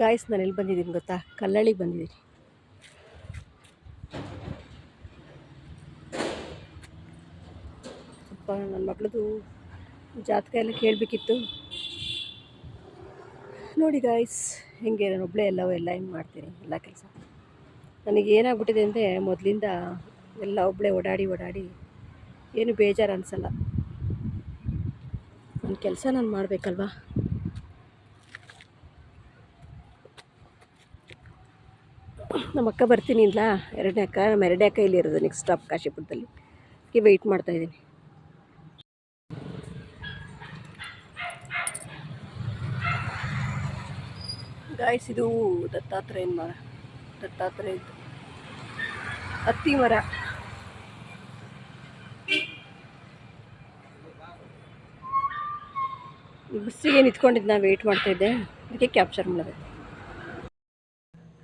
Guys ನಾನು ಎಲ್ಲಿ ಬಂದಿದ್ದೀನಿ ಗೊತ್ತಾ? ಕಲ್ಲಳ್ಳಿಗೆ ಬಂದಿದ್ದೀನಿ. ಅಪ್ಪ ನನ್ನ ಮಗಳದು ಜಾತಕ ಎಲ್ಲ ಕೇಳಬೇಕಿತ್ತು. ನೋಡಿ ಗಾಯ್ಸ್ ಹೆಂಗೆ ನಾನು ಒಬ್ಬಳೇ ಎಲ್ಲವೂ ಎಲ್ಲ ಹೆಂಗೆ ಮಾಡ್ತೀನಿ, ಎಲ್ಲ ಕೆಲಸ. ನನಗೆ ಏನಾಗ್ಬಿಟ್ಟಿದೆ ಅಂದರೆ ಮೊದಲಿಂದ ಎಲ್ಲ ಒಬ್ಬಳೇ ಓಡಾಡಿ ಓಡಾಡಿ ಏನು ಬೇಜಾರು ಅನಿಸಲ್ಲ. ನನ್ನ ಕೆಲಸ ನಾನು ಮಾಡಬೇಕಲ್ವಾ? ನಮ್ಮ ಅಕ್ಕ ಬರ್ತೀನಿ ಇಲ್ಲ. ಎರಡನೇ ಅಕ್ಕ, ನಮ್ಮ ಎರಡನೇ ಅಕ್ಕ ಇಲ್ಲಿ ಇರೋದು ನೆಕ್ಸ್ಟ್ ಸ್ಟಾಪ್ ಕಾಶಿಪುರದಲ್ಲಿ. ಅದಕ್ಕೆ ವೆಯ್ಟ್ ಮಾಡ್ತಾ ಇದ್ದೀನಿ. ಗಾಯ್ಸ್ ಇದು ದತ್ತಾತ್ರೇಯನ ಮರ. ದತ್ತಾತ್ರೇಯ ಹತ್ತಿ ಮರ. ಬಸ್ಸಿಗೆ ನಿಂತ್ಕೊಂಡಿದ್ದು ನಾನು ವೆಯ್ಟ್ ಮಾಡ್ತಾಯಿದ್ದೆ ಅದಕ್ಕೆ ಕ್ಯಾಪ್ಚರ್ ಮಾಡಿದೆ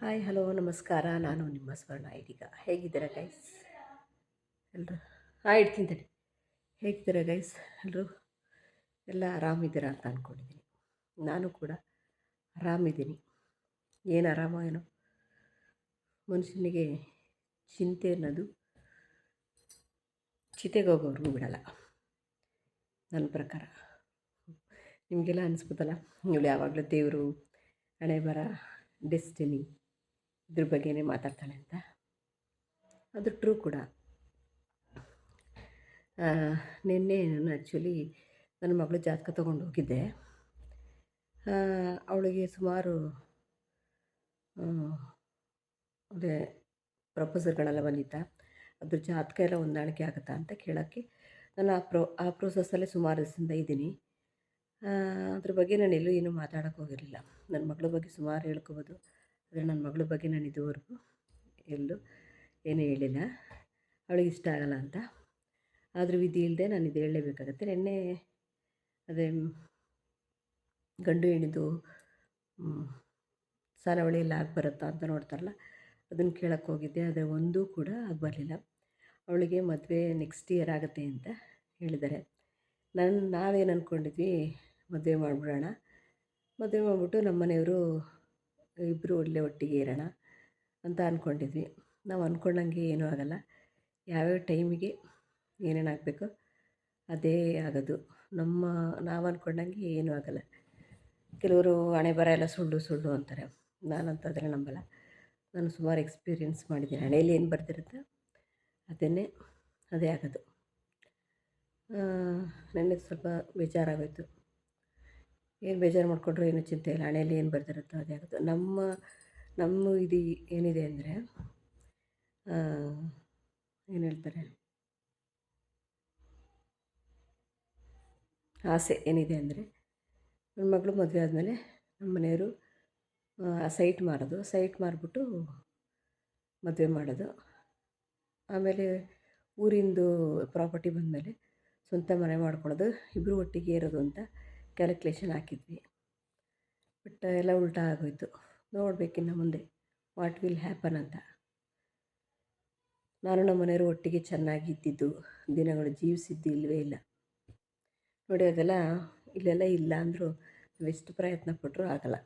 ಹಾಯ್, ಹಲೋ, ನಮಸ್ಕಾರ. ನಾನು ನಿಮ್ಮ ಸ್ವರ್ಣ ಐಡಿಗ. ಹೇಗಿದ್ದೀರಾ ಗೈಸ್ ಎಲ್ಲರೂ ಹಾಂ, ಇಡ್ತೀನಿ ತಡಿ. ಹೇಗಿದ್ದೀರಾ ಗೈಸ್ ಎಲ್ಲರೂ ಎಲ್ಲ ಆರಾಮಿದ್ದೀರಾ ಅಂತ ಅಂದ್ಕೊಂಡಿದ್ದೀನಿ ನಾನು ಕೂಡ ಆರಾಮಿದ್ದೀನಿ. ಏನು ಆರಾಮ, ಏನೋ? ಮನುಷ್ಯನಿಗೆ ಚಿಂತೆ ಅನ್ನೋದು ಚಿತೆಗೆ ಹೋಗೋವ್ರಿಗೂ ಬಿಡಲ್ಲ. ನನ್ನ ಪ್ರಕಾರ. ನಿಮಗೆಲ್ಲ ಅನಿಸ್ಬೋದಲ್ಲ? ಇವಳು ಯಾವಾಗಲೂ ದೇವರು ಹಣೆ ಬರ ಡೆಸ್ಟಿನಿ ಇದ್ರ ಬಗ್ಗೆನೇ ಮಾತಾಡ್ತಾಳೆ ಅಂತ. ಅದು ಟ್ರೂ ಕೂಡ. ನಿನ್ನೆ ನಾನು ಆ್ಯಕ್ಚುಲಿ ನನ್ನ ಮಗಳು ಜಾತಕ ತೊಗೊಂಡು ಹೋಗಿದ್ದೆ. ಅವಳಿಗೆ ಸುಮಾರು ಅದೇ ಪ್ರಪೋಸಲ್ಗಳೆಲ್ಲ ಬಂದಿತ್ತ? ಅದ್ರ ಜಾತಕ ಎಲ್ಲ ಹೊಂದಾಣಿಕೆ ಆಗುತ್ತಾ ಅಂತ ಕೇಳೋಕ್ಕೆ ನಾನು ಆ ಪ್ರೊ ಆ ಪ್ರೋಸೆಸ್ಸಲ್ಲೇ ಸುಮಾರು ದಿವಸದಿಂದ ಇದ್ದೀನಿ. ಅದ್ರ ಬಗ್ಗೆ ನಾನು ಎಲ್ಲೂ ಏನೂ ಮಾತಾಡೋಕ್ಕೆ ಹೋಗಿರಲಿಲ್ಲ. ನನ್ನ ಮಗಳ ಬಗ್ಗೆ ಸುಮಾರು ಹೇಳ್ಕೊಬೋದು. ಆದರೆ ನನ್ನ ಮಗಳ ಬಗ್ಗೆ ನಾನು ಇದುವರೆಗೂ ಎಲ್ಲೂ ಏನೂ ಹೇಳಿಲ್ಲ. ಅವಳಿಗೆ ಇಷ್ಟ ಆಗಲ್ಲ ಅಂತ. ಆದರೂ ವಿಧಿ ಇಲ್ಲದೆ ನಾನು ಇದು ಹೇಳಲೇಬೇಕಾಗತ್ತೆ. ನಿನ್ನೆ ಅದೇ ಗಂಡು ಹೆಣಿದು ಸಾಲವಳಿ ಎಲ್ಲ ಆಗಿ ಬರುತ್ತಾ ಅಂತ ನೋಡ್ತಾರಲ್ಲ ಅದನ್ನು ಕೇಳಕ್ಕೆ ಹೋಗಿದ್ದೆ. ಆದರೆ ಒಂದೂ ಕೂಡ ಆಗಿ ಬರಲಿಲ್ಲ. ಅವಳಿಗೆ ಮದುವೆ ನೆಕ್ಸ್ಟ್ ಇಯರ್ ಆಗುತ್ತೆ ಅಂತ ಹೇಳಿದ್ದಾರೆ. ನನ್ನ ನಾವೇನು ಅಂದ್ಕೊಂಡಿದ್ವಿ ಮದುವೆ ಮಾಡಿಬಿಡೋಣ. ಮದುವೆ ಮಾಡಿಬಿಟ್ಟು ನಮ್ಮ ಮನೆಯವರು ಇಬ್ಬರು ಒಳ್ಳೆ ಒಟ್ಟಿಗೆ ಇರೋಣ ಅಂತ ಅಂದ್ಕೊಂಡಿದ್ವಿ ನಾವು ಅಂದ್ಕೊಂಡಂಗೆ ಏನೂ ಆಗೋಲ್ಲ. ಯಾವ್ಯಾವ ಟೈಮಿಗೆ ಏನೇನು ಆಗಬೇಕು ಅದೇ ಆಗೋದು. ನಮ್ಮ, ನಾವು ಅಂದ್ಕೊಂಡಂಗೆ ಏನೂ ಆಗೋಲ್ಲ. ಕೆಲವರು ಹಣೆ ಬರ ಎಲ್ಲ ಸುಳ್ಳು ಸುಳ್ಳು ಅಂತಾರೆ. ನಾನಂತ ಅದನ್ನು ನಂಬಲ್ಲ. ನಾನು ಸುಮಾರು ಎಕ್ಸ್ಪೀರಿಯೆನ್ಸ್ ಮಾಡಿದ್ದೀನಿ. ಹಣೆಯಲ್ಲಿ ಏನು ಬರ್ತಿರುತ್ತೆ ಅದನ್ನೇ, ಅದೇ ಆಗೋದು. ನನಗೆ ಸ್ವಲ್ಪ ಬೇಜಾರಾಗೋಯ್ತು. ಏನು ಬೇಜಾರು ಮಾಡಿಕೊಂಡ್ರು ಏನೂ ಚಿಂತೆ ಇಲ್ಲ. ಹಣೆಯಲ್ಲಿ ಏನು ಬರ್ದಿರುತ್ತೋ ಅದೇ ಆಗುತ್ತೆ. ನಮ್ಮ ನಮ್ಮ ಇದು ಏನಿದೆ ಅಂದರೆ ಏನು ಹೇಳ್ತಾರೆ? ಆಸೆ ಏನಿದೆ ಅಂದರೆ ನನ್ನ ಮಗಳು ಮದುವೆ ಆದಮೇಲೆ ನಮ್ಮ ಮನೆಯವರು, ಆ, ಸೈಟ್ ಮಾರೋದು. ಸೈಟ್ ಮಾರಿಬಿಟ್ಟು ಮದುವೆ ಮಾಡೋದು. ಆಮೇಲೆ ಊರಿಂದು ಪ್ರಾಪರ್ಟಿ ಬಂದಮೇಲೆ ಸ್ವಂತ ಮನೆ ಮಾಡ್ಕೊಳ್ಳೋದು ಇಬ್ಬರು ಒಟ್ಟಿಗೆ ಇರೋದು ಅಂತ. ಕ್ಯಾಲ್ಕುಲೇಷನ್ ಹಾಕಿದ್ವಿ. ಬಟ್ ಎಲ್ಲ ಉಲ್ಟಾ ಆಗೋಯ್ತು. ನೋಡಬೇಕಿನ್ನು ಮುಂದೆ ವಾಟ್ ವಿಲ್ ಹ್ಯಾಪನ್ ಅಂತ. ನಾನು ನಮ್ಮ ಮನೆಯವರು ಒಟ್ಟಿಗೆ ಚೆನ್ನಾಗಿ ಇದ್ದಿದ್ದು, ದಿನಗಳು ಜೀವಿಸಿದ್ದು ಇಲ್ಲವೇ ಇಲ್ಲ. ನೋಡಿ ಅದೆಲ್ಲ ಇಲ್ಲೆಲ್ಲ ಇಲ್ಲ ಅಂದರೂ ಎಷ್ಟು ಪ್ರಯತ್ನ ಪಟ್ಟರೂ ಆಗಲ್ಲ.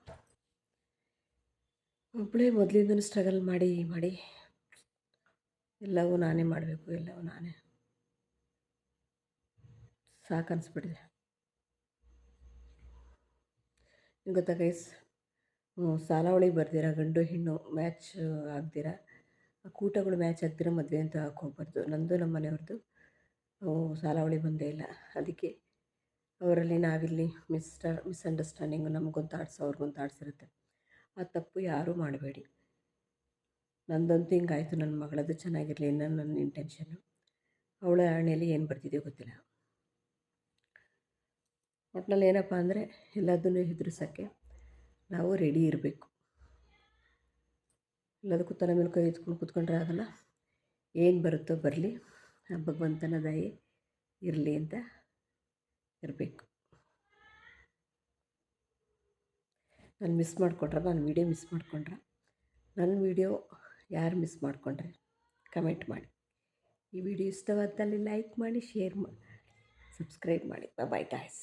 ಒಬ್ಬಳೇ ಮೊದಲಿಂದನೂ ಸ್ಟ್ರಗಲ್ ಮಾಡಿ ಮಾಡಿ ಎಲ್ಲವೂ ನಾನೇ ಮಾಡಬೇಕು, ಎಲ್ಲವೂ ನಾನೇ. ಸಾಕು ಗೊತ್ತಾ ಗೈಸ್ ಸಾಲಾವಳಿ ಬರ್ದಿರ? ಗಂಡು, ಹೆಣ್ಣು ಮ್ಯಾಚ್ ಆಗ್ದಿರ? ಕೂಟಗಳು ಮ್ಯಾಚ್ ಆಗ್ದಿರ? ಮದುವೆ ಅಂತ ಹಾಕೋಬಾರ್ದು. ನಂದು, ನಮ್ಮ ಮನೆಯವ್ರದ್ದು ಸಾಲಾವಳಿ ಬಂದೇ ಇಲ್ಲ. ಅದಕ್ಕೆ ಅವರಲ್ಲಿ ನಾವಿಲ್ಲಿ ಮಿಸ್ಟರ್ ಮಿಸ್ಅಂಡರ್ಸ್ಟ್ಯಾಂಡಿಂಗ್ ನಮಗೊಂದು ಆಡ್ಸೋ, ಅವ್ರಿಗೊಂದು ಆ ತಪ್ಪು ಯಾರೂ ಮಾಡಬೇಡಿ. ನಂದಂತೂ ಹಿಂಗಾಯಿತು. ನನ್ನ ಮಗಳದ್ದು ಚೆನ್ನಾಗಿರಲಿ ಅನ್ನೋ ನನ್ನ ಇಂಟೆನ್ಷನ್ನು ಅವಳ ಹಣೆಯಲ್ಲಿ ಏನು ಬರ್ತಿದೆಯೋ ಗೊತ್ತಿಲ್ಲ. ಒಟ್ನಲ್ಲಿ ಏನಪ್ಪ ಅಂದರೆ ಎಲ್ಲದನ್ನೂ ಎದುರಿಸೋಕ್ಕೆ ನಾವು ರೆಡಿ ಇರಬೇಕು. ಎಲ್ಲದಕ್ಕೂ ತಲೆ ಮೇಲೆ ಕೈ ಎತ್ಕೊಂಡು ಕೂತ್ಕೊಂಡ್ರೆ ಆಗಲ್ಲ ಏನು ಬರುತ್ತೋ ಬರಲಿ ಭಗವಂತನ ದಯೆ ಇರಲಿ ಅಂತ ಇರಬೇಕು. ನಾನು ಮಿಸ್ ಮಾಡಿಕೊಂಡ್ರೆ? ನಾನು ವೀಡಿಯೋ ಮಿಸ್ ಮಾಡಿಕೊಂಡ್ರೆ? ನನ್ನ ವೀಡಿಯೋ ಯಾರು ಮಿಸ್ ಮಾಡಿಕೊಂಡ್ರೆ? ಕಮೆಂಟ್ ಮಾಡಿ. ಈ ವಿಡಿಯೋ ಇಷ್ಟವಾದಲ್ಲಿ ಲೈಕ್ ಮಾಡಿ ಶೇರ್ ಮಾಡಿ ಸಬ್ಸ್ಕ್ರೈಬ್ ಮಾಡಿ. Bye guys